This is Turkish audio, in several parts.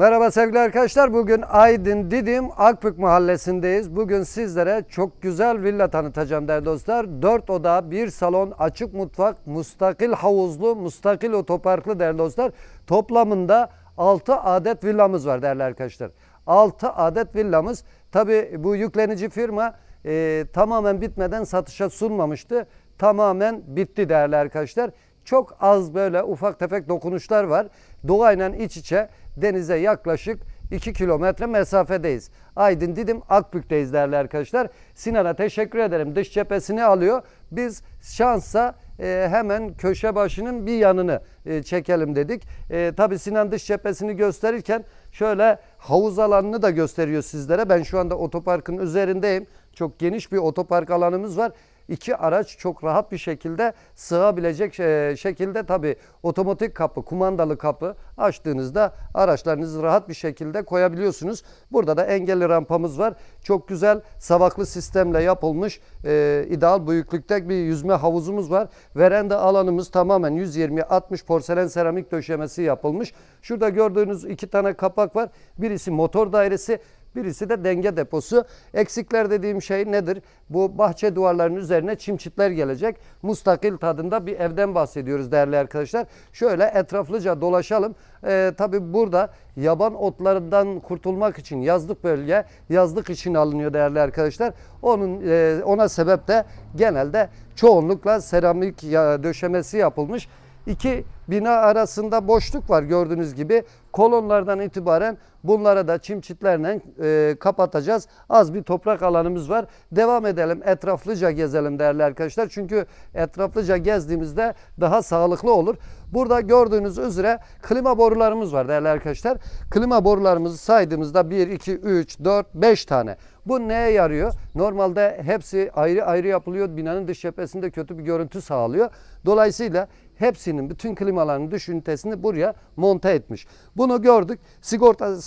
Merhaba sevgili arkadaşlar. Bugün Aydın Didim Akbük mahallesindeyiz. Bugün sizlere çok güzel villa tanıtacağım değerli dostlar. 4 oda, 1 salon, açık mutfak, mustakil havuzlu, mustakil otoparklı değerli dostlar. Toplamında 6 adet villamız var değerli arkadaşlar. 6 adet villamız. Tabi bu yüklenici firma e, tamamen bitmeden satışa sunmamıştı. Tamamen bitti değerli arkadaşlar. Çok az böyle ufak tefek dokunuşlar var. Doğayla iç içe denize yaklaşık 2 kilometre mesafedeyiz. Aydın Didim Akbük'teyiz değerli arkadaşlar. Sinan'a teşekkür ederim. Dış cephesini alıyor. Biz şansa e, hemen köşe başının bir yanını e, çekelim dedik. E, Tabi Sinan dış cephesini gösterirken şöyle havuz alanını da gösteriyor sizlere. Ben şu anda otoparkın üzerindeyim. Çok geniş bir otopark alanımız var iki araç çok rahat bir şekilde sığabilecek e, şekilde tabi otomatik kapı, kumandalı kapı açtığınızda araçlarınızı rahat bir şekilde koyabiliyorsunuz. Burada da engelli rampamız var. Çok güzel savaklı sistemle yapılmış e, ideal büyüklükte bir yüzme havuzumuz var. Veranda alanımız tamamen 120-60 porselen seramik döşemesi yapılmış. Şurada gördüğünüz iki tane kapak var. Birisi motor dairesi, Birisi de denge deposu. Eksikler dediğim şey nedir? Bu bahçe duvarlarının üzerine çim çitler gelecek. Mustakil tadında bir evden bahsediyoruz değerli arkadaşlar. Şöyle etraflıca dolaşalım. Ee, Tabi burada yaban otlarından kurtulmak için yazlık bölge yazlık için alınıyor değerli arkadaşlar. Onun e, ona sebep de genelde çoğunlukla seramik döşemesi yapılmış. İki bina arasında boşluk var gördüğünüz gibi. Kolonlardan itibaren bunlara da çim çitlerle e, kapatacağız. Az bir toprak alanımız var. Devam edelim. Etraflıca gezelim değerli arkadaşlar. Çünkü etraflıca gezdiğimizde daha sağlıklı olur. Burada gördüğünüz üzere klima borularımız var değerli arkadaşlar. Klima borularımızı saydığımızda 1, 2, 3, 4, 5 tane. Bu neye yarıyor? Normalde hepsi ayrı ayrı yapılıyor. Binanın dış cephesinde kötü bir görüntü sağlıyor. Dolayısıyla hepsinin bütün klimaların dış ünitesini buraya monte etmiş. Bunu gördük. Sigorta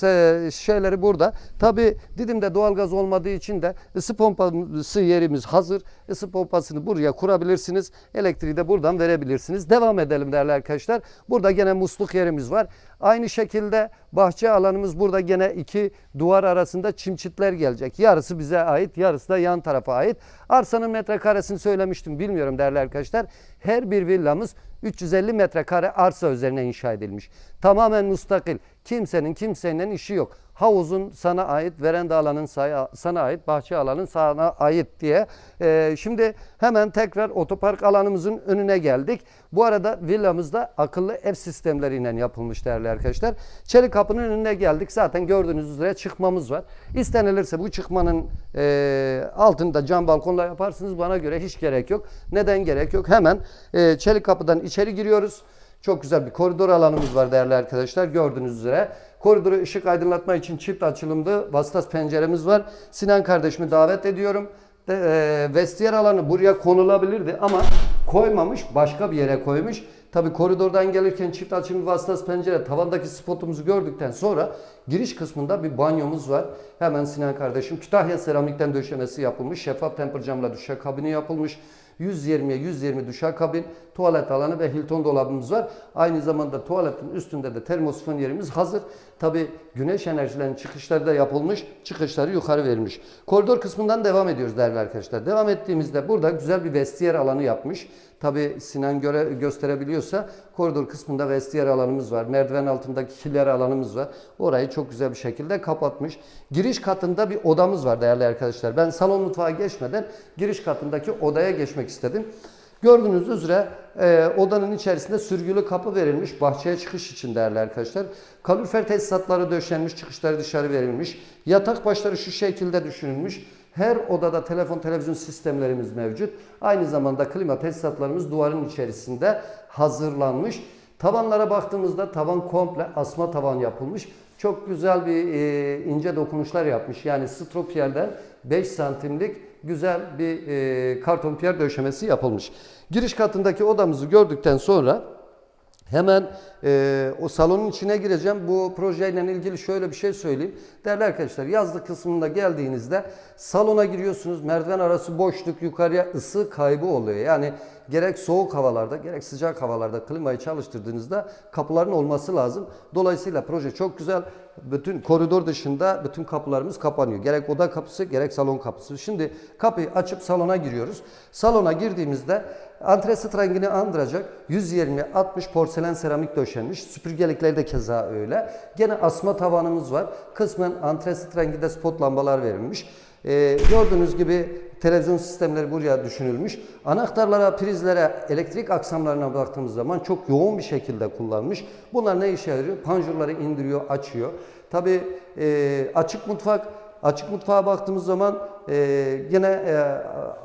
şeyleri burada. Tabi Didim'de doğalgaz olmadığı için de ısı pompası yerimiz hazır. Isı pompasını buraya kurabilirsiniz. Elektriği de buradan verebilirsiniz. Devam edelim değerli arkadaşlar. Burada gene musluk yerimiz var. Aynı şekilde bahçe alanımız burada gene iki duvar arasında çimçitler gelecek. Yarısı bize ait, yarısı da yan tarafa ait. Arsanın metrekaresini söylemiştim bilmiyorum değerli arkadaşlar. Her bir villamız 350 metrekare arsa üzerine inşa edilmiş. Tamamen mustakil. Kimsenin kimsenin işi yok. Havuzun sana ait, veranda alanın sana ait, bahçe alanın sana ait diye. Ee, şimdi hemen tekrar otopark alanımızın önüne geldik. Bu arada villamızda akıllı ev sistemleriyle yapılmış değerli arkadaşlar. Çelik kapının önüne geldik. Zaten gördüğünüz üzere çıkmamız var. İstenilirse bu çıkmanın e, altında cam balkonla yaparsınız. Bana göre hiç gerek yok. Neden gerek yok? Hemen e, çelik kapıdan içeri giriyoruz. Çok güzel bir koridor alanımız var değerli arkadaşlar. Gördüğünüz üzere. Koridoru ışık aydınlatma için çift açılımlı vasıtas penceremiz var. Sinan kardeşimi davet ediyorum. De, e, vestiyer alanı buraya konulabilirdi ama koymamış başka bir yere koymuş. Tabi koridordan gelirken çift açımlı vasıtas pencere tavandaki spotumuzu gördükten sonra giriş kısmında bir banyomuz var. Hemen Sinan kardeşim Kütahya seramikten döşemesi yapılmış. Şeffaf temper camla düşe kabini yapılmış. 120'ye 120 duşakabin, tuvalet alanı ve Hilton dolabımız var. Aynı zamanda tuvaletin üstünde de termosifon yerimiz hazır. Tabi güneş enerjilerinin çıkışları da yapılmış, çıkışları yukarı verilmiş. Koridor kısmından devam ediyoruz değerli arkadaşlar. Devam ettiğimizde burada güzel bir vestiyer alanı yapmış. Tabi Sinan göre, gösterebiliyorsa koridor kısmında vestiyer alanımız var. Merdiven altındaki kiler alanımız var. Orayı çok güzel bir şekilde kapatmış. Giriş katında bir odamız var değerli arkadaşlar. Ben salon mutfağa geçmeden giriş katındaki odaya geçmek istedim. Gördüğünüz üzere e, odanın içerisinde sürgülü kapı verilmiş bahçeye çıkış için değerli arkadaşlar. Kalorifer tesisatları döşenmiş, çıkışları dışarı verilmiş. Yatak başları şu şekilde düşünülmüş. Her odada telefon televizyon sistemlerimiz mevcut. Aynı zamanda klima tesisatlarımız duvarın içerisinde hazırlanmış. Tavanlara baktığımızda tavan komple asma tavan yapılmış. Çok güzel bir e, ince dokunuşlar yapmış. Yani stropiyerden 5 santimlik güzel bir e, karton piyer döşemesi yapılmış. Giriş katındaki odamızı gördükten sonra Hemen e, o salonun içine gireceğim. Bu projeyle ilgili şöyle bir şey söyleyeyim. Değerli arkadaşlar yazlık kısmında geldiğinizde salona giriyorsunuz. Merdiven arası boşluk yukarıya ısı kaybı oluyor. Yani gerek soğuk havalarda gerek sıcak havalarda klimayı çalıştırdığınızda kapıların olması lazım. Dolayısıyla proje çok güzel. Bütün koridor dışında bütün kapılarımız kapanıyor. Gerek oda kapısı gerek salon kapısı. Şimdi kapıyı açıp salona giriyoruz. Salona girdiğimizde antresit rengini andıracak 120-60 porselen seramik döşenmiş. Süpürgelikleri de keza öyle. Gene asma tavanımız var. Kısmen antresit renginde spot lambalar verilmiş. Ee, gördüğünüz gibi televizyon sistemleri buraya düşünülmüş. Anahtarlara, prizlere, elektrik aksamlarına baktığımız zaman çok yoğun bir şekilde kullanmış. Bunlar ne işe yarıyor? Panjurları indiriyor, açıyor. Tabii e, açık mutfak, açık mutfağa baktığımız zaman e, yine e,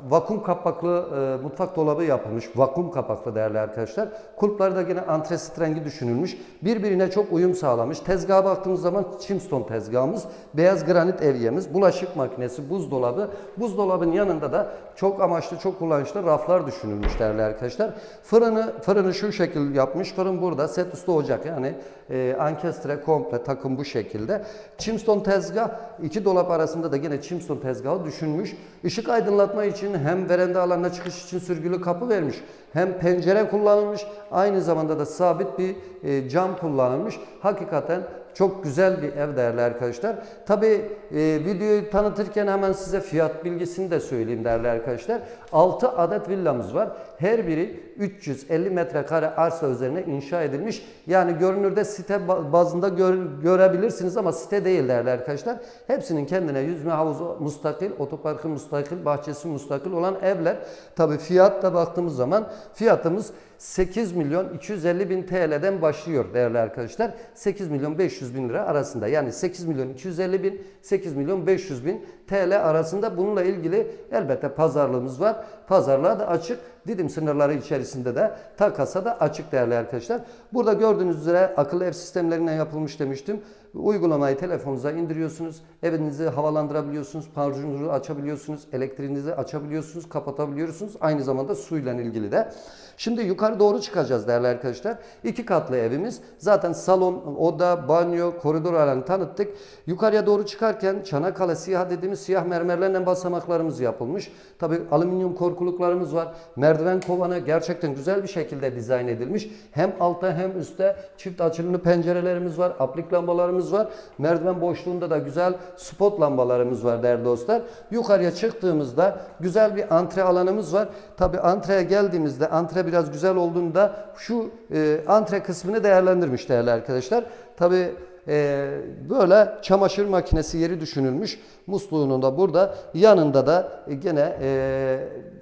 vakum kapaklı e, mutfak dolabı yapılmış. Vakum kapaklı değerli arkadaşlar. Kulpları da yine antresit rengi düşünülmüş. Birbirine çok uyum sağlamış. Tezgaha baktığımız zaman Chimstone tezgahımız, beyaz granit evyemiz, bulaşık makinesi, buzdolabı. Buzdolabın yanında da çok amaçlı, çok kullanışlı raflar düşünülmüş değerli arkadaşlar. Fırını fırını şu şekil yapmış. Fırın burada. Set üstü ocak yani e, ankestre komple takım bu şekilde. Chimstone tezgah iki dolap arasında da yine Chimstone tezgahı düşünmüş. Işık aydınlatma için hem veranda alanına çıkış için sürgülü kapı vermiş. Hem pencere kullanılmış. Aynı zamanda da sabit bir e, cam kullanılmış. Hakikaten çok güzel bir ev değerli arkadaşlar. Tabi e, videoyu tanıtırken hemen size fiyat bilgisini de söyleyeyim değerli arkadaşlar. 6 adet villamız var. Her biri 350 metrekare arsa üzerine inşa edilmiş. Yani görünürde site ba- bazında gör- görebilirsiniz ama site değil değerli arkadaşlar. Hepsinin kendine yüzme havuzu mustakil, otoparkı mustakil, bahçesi mustakil olan evler. Tabi fiyatta baktığımız zaman fiyatımız 8 milyon 250 bin TL'den başlıyor değerli arkadaşlar. 8 milyon 500 bin lira arasında yani 8 milyon 250 bin 8 milyon 500 bin TL arasında bununla ilgili elbette pazarlığımız var. Pazarlığa da açık. Didim sınırları içerisinde de takasa da açık değerli arkadaşlar. Burada gördüğünüz üzere akıllı ev sistemlerine yapılmış demiştim. Uygulamayı telefonunuza indiriyorsunuz. Evinizi havalandırabiliyorsunuz. Panjurunu açabiliyorsunuz. Elektriğinizi açabiliyorsunuz. Kapatabiliyorsunuz. Aynı zamanda suyla ilgili de. Şimdi yukarı doğru çıkacağız değerli arkadaşlar. İki katlı evimiz. Zaten salon, oda, banyo, koridor alanı tanıttık. Yukarıya doğru çıkarken Çanakkale siyah dediğimiz siyah mermerlerle basamaklarımız yapılmış. Tabi alüminyum korkuluklarımız var. Merdiven kovanı gerçekten güzel bir şekilde dizayn edilmiş. Hem altta hem üstte çift açılımlı pencerelerimiz var. Aplik lambalarımız var. Merdiven boşluğunda da güzel spot lambalarımız var değerli dostlar. Yukarıya çıktığımızda güzel bir antre alanımız var. Tabi antreye geldiğimizde antre biraz güzel olduğunda şu e, antre kısmını değerlendirmiş değerli arkadaşlar. Tabi e, böyle çamaşır makinesi yeri düşünülmüş. Musluğunun da burada. Yanında da e, gene e,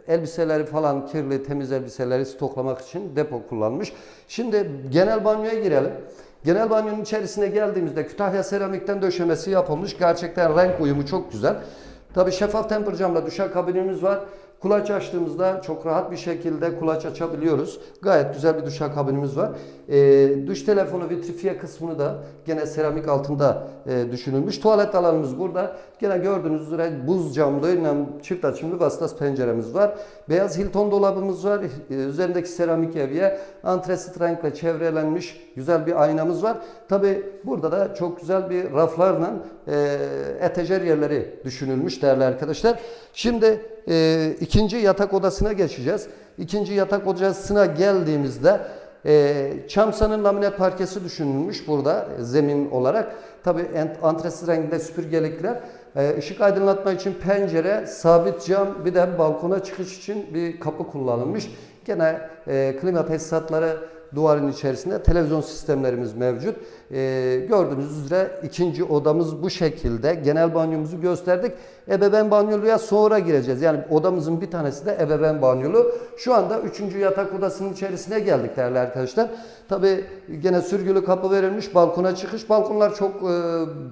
elbiseleri falan kirli temiz elbiseleri stoklamak için depo kullanmış. Şimdi genel banyoya girelim. Genel banyonun içerisine geldiğimizde Kütahya seramikten döşemesi yapılmış. Gerçekten renk uyumu çok güzel. Tabi şeffaf temper camla duşak kabinimiz var. Kulaç açtığımızda çok rahat bir şekilde kulaç açabiliyoruz. Gayet güzel bir duşak kabinimiz var. Ee, duş telefonu vitrifiye kısmını da gene seramik altında e, düşünülmüş. Tuvalet alanımız burada. Gene gördüğünüz üzere buz camlı çift açımlı vasıtas penceremiz var. Beyaz Hilton dolabımız var. Ee, üzerindeki seramik evye antresit renkle çevrelenmiş güzel bir aynamız var. Tabi burada da çok güzel bir raflarla e, etajer yerleri düşünülmüş değerli arkadaşlar. Şimdi e, ikinci yatak odasına geçeceğiz. İkinci yatak odasına geldiğimizde e, çamsanın laminat parkesi düşünülmüş burada e, zemin olarak. Tabi antresit renginde süpürgelikler. E, ışık aydınlatma için pencere, sabit cam bir de balkona çıkış için bir kapı kullanılmış. Gene e, klima tesisatları duvarın içerisinde televizyon sistemlerimiz mevcut. Ee, gördüğünüz üzere ikinci odamız bu şekilde. Genel banyomuzu gösterdik. Ebeveyn banyoluya sonra gireceğiz. Yani odamızın bir tanesi de ebeveyn banyolu. Şu anda üçüncü yatak odasının içerisine geldik değerli arkadaşlar. Tabi gene sürgülü kapı verilmiş. Balkona çıkış. Balkonlar çok e,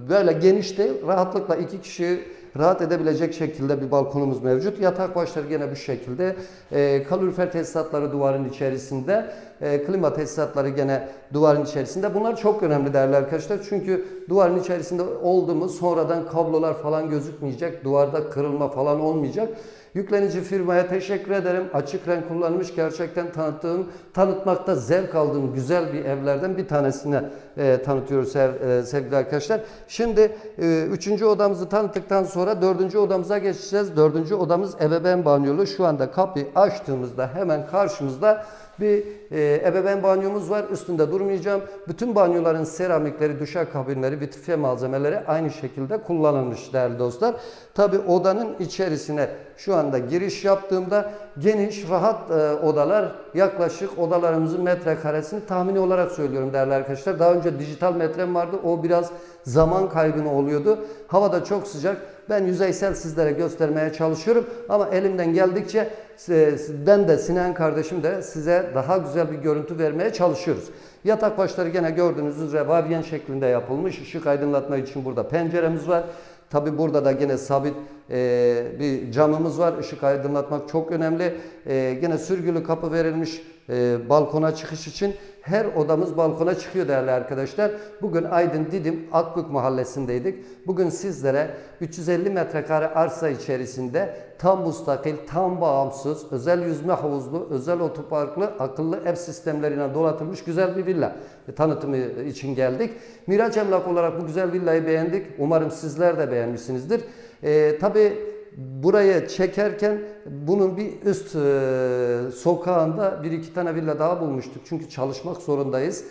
böyle geniş değil. Rahatlıkla iki kişi rahat edebilecek şekilde bir balkonumuz mevcut. Yatak başları gene bu şekilde. E, kalorifer tesisatları duvarın içerisinde. E, klima tesisatları gene duvarın içerisinde. Bunlar çok önemli değerli arkadaşlar. Çünkü duvarın içerisinde oldu mu sonradan kablolar falan gözükmeyecek. Duvarda kırılma falan olmayacak. Yüklenici firmaya teşekkür ederim. Açık renk kullanmış gerçekten tanıttığım, tanıtmakta zevk aldığım güzel bir evlerden bir tanesine e, tanıtıyoruz sev- e, sevgili arkadaşlar. Şimdi e, üçüncü odamızı tanıttıktan sonra dördüncü odamıza geçeceğiz. Dördüncü odamız ebeveyn banyolu. Şu anda kapıyı açtığımızda hemen karşımızda bir e, ebeveyn banyomuz var. Üstünde durmayacağım. Bütün banyoların seramikleri, duşakabinleri, vitrifiye malzemeleri aynı şekilde kullanılmış değerli dostlar. Tabi odanın içerisine şu anda giriş yaptığımda geniş, rahat e, odalar yaklaşık odalarımızın metrekaresini tahmini olarak söylüyorum değerli arkadaşlar. Daha önce dijital metrem vardı. O biraz zaman kaybını oluyordu. Hava da çok sıcak. Ben yüzeysel sizlere göstermeye çalışıyorum ama elimden geldikçe e, ben de Sinan kardeşim de size daha güzel bir görüntü vermeye çalışıyoruz. Yatak başları gene gördüğünüz üzere vavyen şeklinde yapılmış. Işık aydınlatma için burada penceremiz var. Tabi burada da gene sabit e, bir camımız var. Işık aydınlatmak çok önemli. E, gene sürgülü kapı verilmiş e, balkona çıkış için. Her odamız balkona çıkıyor değerli arkadaşlar. Bugün Aydın Didim Akbük mahallesindeydik. Bugün sizlere 350 metrekare arsa içerisinde tam mustakil, tam bağımsız, özel yüzme havuzlu, özel otoparklı, akıllı ev sistemleriyle donatılmış güzel bir villa tanıtımı için geldik. Miraç Emlak olarak bu güzel villayı beğendik. Umarım sizler de beğenmişsinizdir. Ee, tabii burayı çekerken bunun bir üst e, sokağında bir iki tane villa daha bulmuştuk. Çünkü çalışmak zorundayız.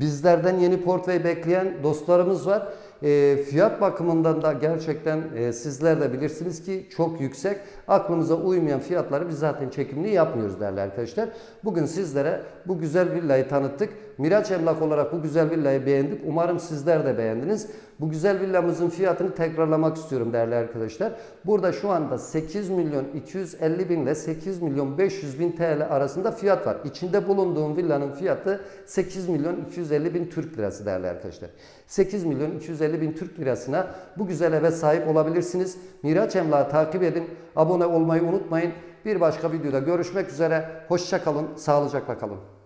Bizlerden yeni portföy bekleyen dostlarımız var. E, fiyat bakımından da gerçekten e, sizler de bilirsiniz ki çok yüksek. Aklımıza uymayan fiyatları biz zaten çekimli yapmıyoruz değerli arkadaşlar. Bugün sizlere bu güzel villayı tanıttık. Miraç Emlak olarak bu güzel villayı beğendik. Umarım sizler de beğendiniz. Bu güzel villamızın fiyatını tekrarlamak istiyorum değerli arkadaşlar. Burada şu anda 8 milyon 250 bin ile 8 milyon 500 bin TL arasında fiyat var. İçinde bulunduğum villanın fiyatı 8 milyon 250 bin Türk lirası değerli arkadaşlar. 8 milyon 250 bin Türk lirasına bu güzel eve sahip olabilirsiniz. Miraç Emlak'ı takip edin. Abone olmayı unutmayın. Bir başka videoda görüşmek üzere. Hoşça kalın, sağlıcakla kalın.